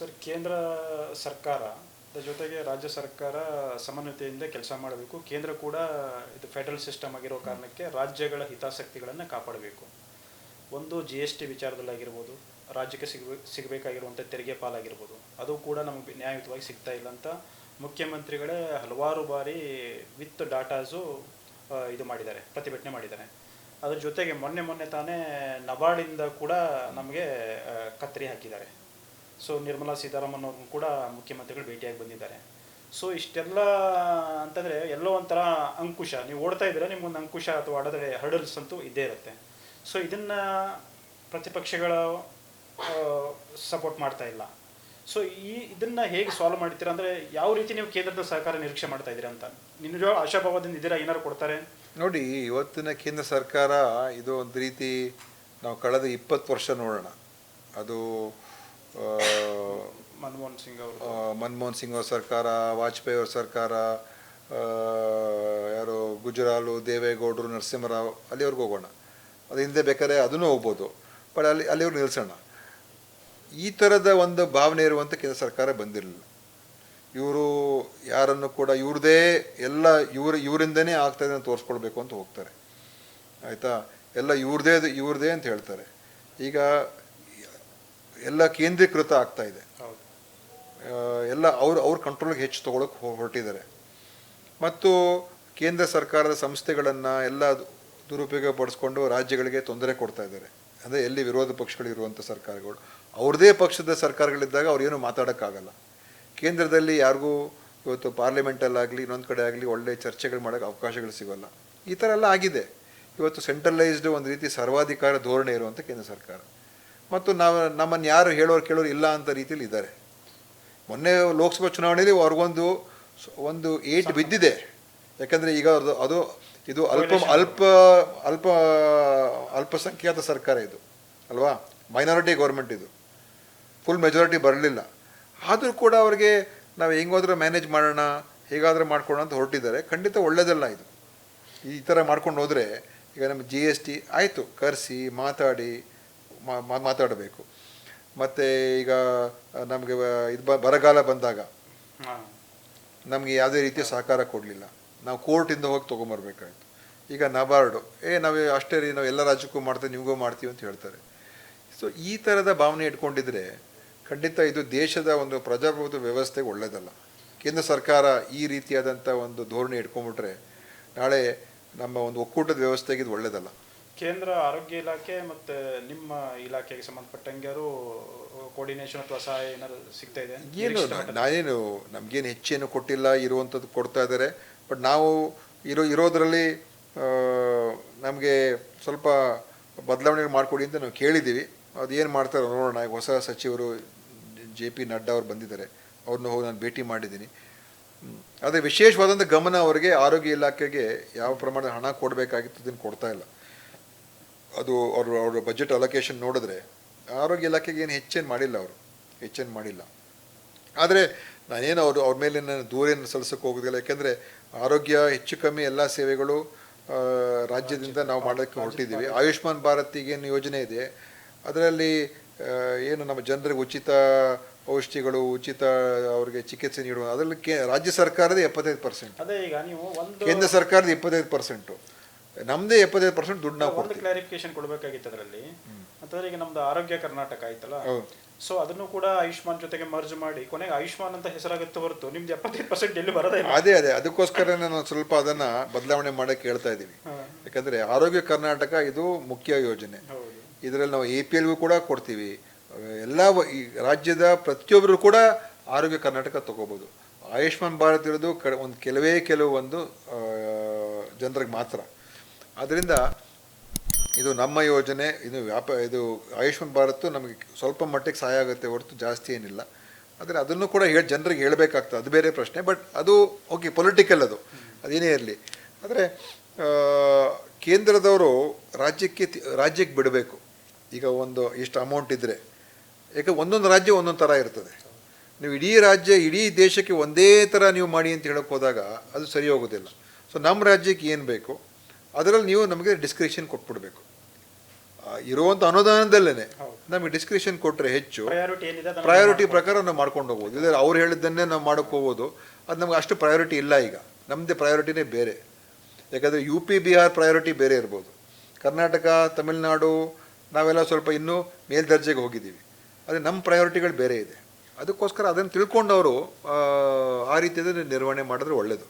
Sir, ಕೇಂದ್ರ ಸರ್ಕಾರ ಜೊತೆಗೆ ರಾಜ್ಯ ಸರ್ಕಾರ ಸಮನ್ವಯತೆಯಿಂದ ಕೆಲಸ ಮಾಡಬೇಕು. ಕೇಂದ್ರ ಕೂಡ ಇದು ಫೆಡರಲ್ ಸಿಸ್ಟಮ್ ಆಗಿರೋ ಕಾರಣಕ್ಕೆ ರಾಜ್ಯಗಳ ಹಿತಾಸಕ್ತಿಗಳನ್ನು ಕಾಪಾಡಬೇಕು. ಒಂದು ಜಿ ಎಸ್ ಟಿ ವಿಚಾರದಲ್ಲಾಗಿರ್ಬೋದು, ರಾಜ್ಯಕ್ಕೆ ಸಿಗಬೇಕು ಸಿಗಬೇಕಾಗಿರುವಂಥ ತೆರಿಗೆ ಪಾಲಾಗಿರ್ಬೋದು, ಅದು ಕೂಡ ನಮಗೆ ನ್ಯಾಯಯುತವಾಗಿ ಸಿಗ್ತಾ ಇಲ್ಲ ಅಂತ ಮುಖ್ಯಮಂತ್ರಿಗಳೇ ಹಲವಾರು ಬಾರಿ ವಿತ್ ಡಾಟಾಸು ಇದು ಮಾಡಿದ್ದಾರೆ, ಪ್ರತಿಭಟನೆ ಮಾಡಿದ್ದಾರೆ. ಅದ್ರ ಜೊತೆಗೆ ಮೊನ್ನೆ ಮೊನ್ನೆ ತಾನೇ ನಬಾರ್ಡಿಂದ ಕೂಡ ನಮಗೆ ಕತ್ತರಿ ಹಾಕಿದ್ದಾರೆ. ಸೊ ನಿರ್ಮಲಾ ಸೀತಾರಾಮನ್ ಅವ್ರನ್ನ ಕೂಡ ಮುಖ್ಯಮಂತ್ರಿಗಳು ಭೇಟಿಯಾಗಿ ಬಂದಿದ್ದಾರೆ. ಸೊ ಇಷ್ಟೆಲ್ಲ ಅಂತಂದರೆ ಎಲ್ಲೋ ಒಂಥರ ಅಂಕುಶ. ನೀವು ಓಡ್ತಾ ಇದ್ರೆ ನಿಮ್ಗೊಂದು ಅಂಕುಶ ಅಥವಾ ಆಡದ್ರೆ ಹರ್ಡಲ್ಸ್ ಅಂತೂ ಇದ್ದೇ ಇರುತ್ತೆ. ಸೊ ಇದನ್ನು ಪ್ರತಿಪಕ್ಷಗಳ ಸಪೋರ್ಟ್ ಮಾಡ್ತಾ ಇಲ್ಲ. ಸೊ ಈ ಇದನ್ನು ಹೇಗೆ ಸಾಲ್ವ್ ಮಾಡ್ತೀರಾ ಅಂದರೆ ಯಾವ ರೀತಿ ನೀವು ಕೇಂದ್ರದ ಸರ್ಕಾರ ನಿರೀಕ್ಷೆ ಮಾಡ್ತಾ ಇದ್ದೀರಾ ಅಂತ. ನಿನ್ನ ಆಶಾಭಾವದಿಂದ ಇದ್ದೀರಾ ಏನಾರು ಕೊಡ್ತಾರೆ? ನೋಡಿ, ಇವತ್ತಿನ ಕೇಂದ್ರ ಸರ್ಕಾರ ಇದು ಒಂದು ರೀತಿ ನಾವು ಕಳೆದ ಇಪ್ಪತ್ತು ವರ್ಷ ನೋಡೋಣ. ಅದು ಮನಮೋಹನ್ ಸಿಂಗ್ ಅವರು. ಮನಮೋಹನ್ ಸಿಂಗ್ ಅವ್ರ ಸರ್ಕಾರ ವಾಜಪೇಯಿ ಅವ್ರ ಸರ್ಕಾರ ಯಾರು ಗುಜರಾಲು ದೇವೇಗೌಡರು ನರಸಿಂಹರಾವ್ ಅಲ್ಲಿವರೆಗೂ ಹೋಗೋಣ. ಅದು ಹಿಂದೆ ಬೇಕಾದ್ರೆ ಅದನ್ನು ಹೋಗ್ಬೋದು. ಬಟ್ ಅಲ್ಲಿ ಅಲ್ಲಿವ್ರು ನಿಲ್ಸೋಣ. ಈ ಥರದ ಒಂದು ಭಾವನೆ ಇರುವಂಥ ಕೇಂದ್ರ ಸರ್ಕಾರ ಬಂದಿರಲಿಲ್ಲ. ಇವರು ಯಾರನ್ನು ಕೂಡ ಇವ್ರದೇ ಎಲ್ಲ ಇವ್ರ ಇವರಿಂದನೇ ಆಗ್ತಾಯಿದೆ ಅಂತ ತೋರಿಸ್ಕೊಳ್ಬೇಕು ಅಂತ ಹೋಗ್ತಾರೆ. ಆಯಿತಾ? ಎಲ್ಲ ಇವ್ರದೇ ಇವ್ರದೇ ಅಂತ ಹೇಳ್ತಾರೆ. ಈಗ ಎಲ್ಲ ಕೇಂದ್ರೀಕೃತ ಆಗ್ತಾ ಇದೆ. ಎಲ್ಲ ಅವ್ರು, ಅವ್ರ ಕಂಟ್ರೋಲ್ಗೆ ಹೆಚ್ಚು ತೊಗೊಳಕ್ಕೆ ಹೊರಟಿದ್ದಾರೆ. ಮತ್ತು ಕೇಂದ್ರ ಸರ್ಕಾರದ ಸಂಸ್ಥೆಗಳನ್ನು ಎಲ್ಲ ದುರುಪಯೋಗ ಪಡಿಸ್ಕೊಂಡು ರಾಜ್ಯಗಳಿಗೆ ತೊಂದರೆ ಕೊಡ್ತಾ ಇದ್ದಾರೆ. ಅಂದರೆ ಎಲ್ಲಿ ವಿರೋಧ ಪಕ್ಷಗಳು ಪಕ್ಷಗಳಿರುವಂಥ ಸರ್ಕಾರಗಳು, ಅವ್ರದೇ ಪಕ್ಷದ ಸರ್ಕಾರಗಳಿದ್ದಾಗ ಅವ್ರು ಏನು ಮಾತಾಡೋಕ್ಕಾಗಲ್ಲ. ಕೇಂದ್ರದಲ್ಲಿ ಯಾರಿಗೂ ಇವತ್ತು ಪಾರ್ಲಿಮೆಂಟಲ್ಲಾಗಲಿ, ಇನ್ನೊಂದು ಕಡೆ ಆಗಲಿ ಒಳ್ಳೆ ಚರ್ಚೆಗಳು ಮಾಡೋಕ್ಕೆ ಅವಕಾಶಗಳು ಸಿಗೋಲ್ಲ. ಈ ಥರ ಎಲ್ಲ ಆಗಿದೆ. ಇವತ್ತು ಸೆಂಟ್ರಲೈಸ್ಡ್ ಒಂದು ರೀತಿ ಸರ್ವಾಧಿಕಾರ ಧೋರಣೆ ಇರುವಂಥ ಕೇಂದ್ರ ಸರ್ಕಾರ. ಮತ್ತು ನಾವು ನಮ್ಮನ್ನು ಯಾರು ಹೇಳೋರು ಕೇಳೋರು ಇಲ್ಲ ಅಂತ ರೀತಿಯಲ್ಲಿ ಇದ್ದಾರೆ. ಮೊನ್ನೆ ಲೋಕಸಭಾ ಚುನಾವಣೆಯಲ್ಲಿ ಅವ್ರಿಗೊಂದು ಒಂದು ಏಟ್ ಬಿದ್ದಿದೆ. ಯಾಕಂದರೆ ಈಗ ಅವ್ರದ್ದು ಅದು ಇದು ಅಲ್ಪ ಅಲ್ಪ ಅಲ್ಪ ಅಲ್ಪಸಂಖ್ಯಾತ ಸರ್ಕಾರ ಇದು ಅಲ್ವಾ? ಮೈನಾರಿಟಿ ಗೌರ್ಮೆಂಟ್ ಇದು. ಫುಲ್ ಮೆಜಾರಿಟಿ ಬರಲಿಲ್ಲ. ಆದರೂ ಕೂಡ ಅವ್ರಿಗೆ ನಾವು ಹೆಂಗಾದ್ರೂ ಮ್ಯಾನೇಜ್ ಮಾಡೋಣ ಹೇಗಾದರೂ ಮಾಡ್ಕೊಳ್ಳೋಣ ಅಂತ ಹೊರಟಿದ್ದಾರೆ. ಖಂಡಿತ ಒಳ್ಳೆಯದಲ್ಲ ಇದು. ಈ ಥರ ಮಾಡ್ಕೊಂಡು ಹೋದರೆ ಈಗ ನಮ್ಮ ಜಿ ಎಸ್ ಟಿ ಆಯಿತು. ಕರೆಸಿ ಮಾತಾಡಿ ಮಾತಾಡಬೇಕು. ಮತ್ತೆ ಈಗ ನಮಗೆ ಇದು ಬ ಬರಗಾಲ ಬಂದಾಗ ನಮಗೆ ಯಾವುದೇ ರೀತಿಯ ಸಹಕಾರ ಕೊಡಲಿಲ್ಲ. ನಾವು ಕೋರ್ಟಿಂದ ಹೋಗಿ ತೊಗೊಂಬರ್ಬೇಕಾಯ್ತು. ಈಗ ನಬಾರ್ಡು ಏ ನಾವು ಅಷ್ಟೇ ರೀ ನಾವು ಎಲ್ಲ ರಾಜ್ಯಕ್ಕೂ ಮಾಡ್ತೇವೆ ನಿಮಗೂ ಮಾಡ್ತೀವಿ ಅಂತ ಹೇಳ್ತಾರೆ. ಸೊ ಈ ಥರದ ಭಾವನೆ ಇಟ್ಕೊಂಡಿದ್ರೆ ಖಂಡಿತ ಇದು ದೇಶದ ಒಂದು ಪ್ರಜಾಪ್ರಭುತ್ವ ವ್ಯವಸ್ಥೆಗೆ ಒಳ್ಳೇದಲ್ಲ. ಕೇಂದ್ರ ಸರ್ಕಾರ ಈ ರೀತಿಯಾದಂಥ ಒಂದು ಧೋರಣೆ ಇಟ್ಕೊಂಡ್ಬಿಟ್ರೆ ನಾಳೆ ನಮ್ಮ ಒಂದು ಒಕ್ಕೂಟದ ವ್ಯವಸ್ಥೆಗೆ ಇದು ಒಳ್ಳೆಯದಲ್ಲ ಕೇಂದ್ರ ಆರೋಗ್ಯ ಇಲಾಖೆ ಮತ್ತು ನಿಮ್ಮ ಇಲಾಖೆಗೆ ಸಂಬಂಧಪಟ್ಟಂಗೆ ಅವರು ಕೋರ್ಡಿನೇಷನ್ ಅಥವಾ ಸಹಾಯ ಏನಾದ್ರು ಸಿಗ್ತಾ ಇದೆ? ಏನು? ನಾನೇನು ನಮಗೇನು ಹೆಚ್ಚೇನು ಕೊಟ್ಟಿಲ್ಲ ಇರುವಂಥದ್ದು ಕೊಡ್ತಾ ಇದ್ದಾರೆ ಬಟ್ ನಾವು ಇರೋ ಇರೋದರಲ್ಲಿ ನಮಗೆ ಸ್ವಲ್ಪ ಬದಲಾವಣೆ ಮಾಡಿಕೊಡಿ ಅಂತ ನಾವು ಕೇಳಿದ್ದೀವಿ. ಅದು ಏನು ಮಾಡ್ತಾರೋ ನೋಡೋಣ. ಈಗ ಹೊಸ ಸಚಿವರು ಜೆ ಪಿ ನಡ್ಡಾ ಅವರು ಬಂದಿದ್ದಾರೆ. ಅವ್ರನ್ನ ಹೋಗಿ ನಾನು ಭೇಟಿ ಮಾಡಿದ್ದೀನಿ. ಅದೇ ಆದರೆ ವಿಶೇಷವಾದಂಥ ಗಮನ ಅವರಿಗೆ ಆರೋಗ್ಯ ಇಲಾಖೆಗೆ ಯಾವ ಪ್ರಮಾಣದ ಹಣ ಕೊಡಬೇಕಾಗಿತ್ತು ಅದನ್ನು ಕೊಡ್ತಾ ಇಲ್ಲ. ಅದು ಅವರು ಅವರ ಬಜೆಟ್ ಅಲೋಕೇಶನ್ ನೋಡಿದ್ರೆ ಆರೋಗ್ಯ ಇಲಾಖೆಗೆ ಏನು ಹೆಚ್ಚೇನು ಮಾಡಿಲ್ಲ ಅವರು. ಹೆಚ್ಚೇನು ಮಾಡಿಲ್ಲ. ಆದರೆ ನಾನೇನು ಅವರು ಅವ್ರ ಮೇಲೆ ನಾನು ದೂರೇನು ಸಲ್ಲಿಸೋಕೆ ಹೋಗೋದಿಲ್ಲ. ಯಾಕೆಂದರೆ ಆರೋಗ್ಯ ಹೆಚ್ಚು ಕಮ್ಮಿ ಎಲ್ಲ ಸೇವೆಗಳು ರಾಜ್ಯದಿಂದ ನಾವು ಮಾಡೋಕ್ಕೆ ಹೊರಟಿದ್ದೀವಿ ಆಯುಷ್ಮಾನ್ ಭಾರತ್ ಏನು ಯೋಜನೆ ಇದೆ ಅದರಲ್ಲಿ ಏನು ನಮ್ಮ ಜನರಿಗೆ ಉಚಿತ ಔಷಧಿಗಳು ಉಚಿತ ಅವರಿಗೆ ಚಿಕಿತ್ಸೆ ನೀಡುವ ಅದರಲ್ಲಿ ಕೇ ರಾಜ್ಯ ಸರ್ಕಾರದ ಎಪ್ಪತ್ತೈದು ಪರ್ಸೆಂಟ್ ಕೇಂದ್ರ ಸರ್ಕಾರದ ಇಪ್ಪತ್ತೈದು ಪರ್ಸೆಂಟು ನಮ್ಮದೇ ಎಪ್ಪತ್ತೈದು ಪರ್ಸೆಂಟ್ ದುಡ್ಡು ನಾವು ಒಂದು ಕೊಡ್ತೀವಿ. ಕ್ಲಾರಿಫಿಕೇಶನ್ ಕೊಡಬೇಕಾಗಿತ್ತು ಅದರಲ್ಲಿ. ಅಂತಂದ್ರೆ ಈಗ ನಮ್ದು ಆರೋಗ್ಯ ಕರ್ನಾಟಕ ಆಯ್ತಲ್ಲ? ಹೌದು. ಸೊ ಅದನ್ನು ಕೂಡ ಆಯುಷ್ಮಾನ್ ಜೊತೆಗೆ ಮರ್ಜ್ ಮಾಡಿ ಕೊನೆಗೆ ಆಯುಷ್ಮಾನ್ ಅಂತ ಹೆಸರಾಗುತ್ತೆ ಹೊರತು ನಿಮ್ದು ಎಪ್ಪತ್ತೈದು ಪರ್ಸೆಂಟ್ ಎಲ್ಲಿ ಬರೋದೇ ಇಲ್ಲ. ಅದೇ ಅದೇ. ಅದಕ್ಕೋಸ್ಕರ ನಾನು ಸ್ವಲ್ಪ ಅದನ್ನ ಬದಲಾವಣೆ ಮಾಡಕ್ಕೆ ಹೇಳ್ತಾ ಇದ್ದೀನಿ. ಯಾಕಂದ್ರೆ ಆರೋಗ್ಯ ಕರ್ನಾಟಕ ಇದು ಮುಖ್ಯ ಯೋಜನೆ. ಇದರಲ್ಲಿ ನಾವು ಎ ಪಿ ಎಲ್ಗೂ ಕೂಡ ಕೊಡ್ತೀವಿ. ಎಲ್ಲ ವ- ಈ ರಾಜ್ಯದ ಪ್ರತಿಯೊಬ್ಬರು ಕೂಡ ಆರೋಗ್ಯ ಕರ್ನಾಟಕ ತಗೋಬೋದು. ಆಯುಷ್ಮಾನ್ ಭಾರತ್ ಇರೋದು ಕಡೆ ಒಂದು ಕೆಲವೇ ಕೆಲವು ಒಂದು ಜನರಿಗೆ ಮಾತ್ರ. ಆದ್ದರಿಂದ ಇದು ನಮ್ಮ ಯೋಜನೆ, ಇದು ವ್ಯಾಪ, ಇದು ಆಯುಷ್ಮಾನ್ ಭಾರತ್ ನಮಗೆ ಸ್ವಲ್ಪ ಮಟ್ಟಿಗೆ ಸಹಾಯ ಆಗುತ್ತೆ, ಹೊರತು ಜಾಸ್ತಿ ಏನಿಲ್ಲ. ಆದರೆ ಅದನ್ನು ಕೂಡ ಹೇಳಿ ಜನರಿಗೆ ಹೇಳಬೇಕಾಗ್ತದೆ, ಅದು ಬೇರೆ ಪ್ರಶ್ನೆ, ಬಟ್ ಅದು, ಓಕೆ, ಪೊಲಿಟಿಕಲ್ ಅದು, ಅದೇನೇ ಇರಲಿ. ಆದರೆ ಕೇಂದ್ರದವರು ರಾಜ್ಯಕ್ಕೆ ರಾಜ್ಯಕ್ಕೆ ಬಿಡಬೇಕು. ಈಗ ಒಂದು ಇಷ್ಟು ಅಮೌಂಟ್ ಇದ್ದರೆ ಯಾಕೆ ಒಂದೊಂದು ರಾಜ್ಯ ಒಂದೊಂದು ಥರ ಇರ್ತದೆ. ನೀವು ಇಡೀ ರಾಜ್ಯ, ಇಡೀ ದೇಶಕ್ಕೆ ಒಂದೇ ಥರ ನೀವು ಮಾಡಿ ಅಂತ ಹೇಳಕ್ಕೆ ಹೋದಾಗ ಅದು ಸರಿ ಹೋಗೋದಿಲ್ಲ. ಸೊ ನಮ್ಮ ರಾಜ್ಯಕ್ಕೆ ಏನು ಬೇಕು? ಅದರಲ್ಲಿ ನೀವು ನಮಗೆ ಡಿಸ್ಕ್ರಿಪ್ಷನ್ ಕೊಟ್ಬಿಡ್ಬೇಕು. ಇರುವಂಥ ಅನುದಾನದಲ್ಲೇ ನಮಗೆ ಡಿಸ್ಕ್ರಿಪ್ಷನ್ ಕೊಟ್ಟರೆ ಹೆಚ್ಚು. ಪ್ರಯಾರಿಟಿ ಪ್ರಕಾರ ನಾವು ಮಾಡ್ಕೊಂಡು ಹೋಗ್ಬೋದು. ಇಲ್ಲ ಅವ್ರು ಹೇಳಿದ್ದನ್ನೇ ನಾವು ಮಾಡೋಕ್ಕೆ ಹೋಗೋದು. ಅದು ನಮ್ಗೆ ಅಷ್ಟು ಪ್ರಯಾರಿಟಿ ಇಲ್ಲ ಈಗ. ನಮ್ಮದೇ ಪ್ರಯಾರಿಟಿನೇ ಬೇರೆ. ಯಾಕಂದರೆ ಯು ಪಿ ಬಿಹಾರ್ ಪ್ರಯಾರಿಟಿ ಬೇರೆ ಇರ್ಬೋದು. ಕರ್ನಾಟಕ ತಮಿಳುನಾಡು ನಾವೆಲ್ಲ ಸ್ವಲ್ಪ ಇನ್ನೂ ಮೇಲ್ದರ್ಜೆಗೆ ಹೋಗಿದ್ದೀವಿ. ಅದೇ ನಮ್ಮ ಪ್ರಯಾರಿಟಿಗಳು ಬೇರೆ ಇದೆ. ಅದಕ್ಕೋಸ್ಕರ ಅದನ್ನು ತಿಳ್ಕೊಂಡವರು ಆ ರೀತಿಯಲ್ಲಿ ನಿರ್ವಹಣೆ ಮಾಡಿದ್ರೆ ಒಳ್ಳೆಯದು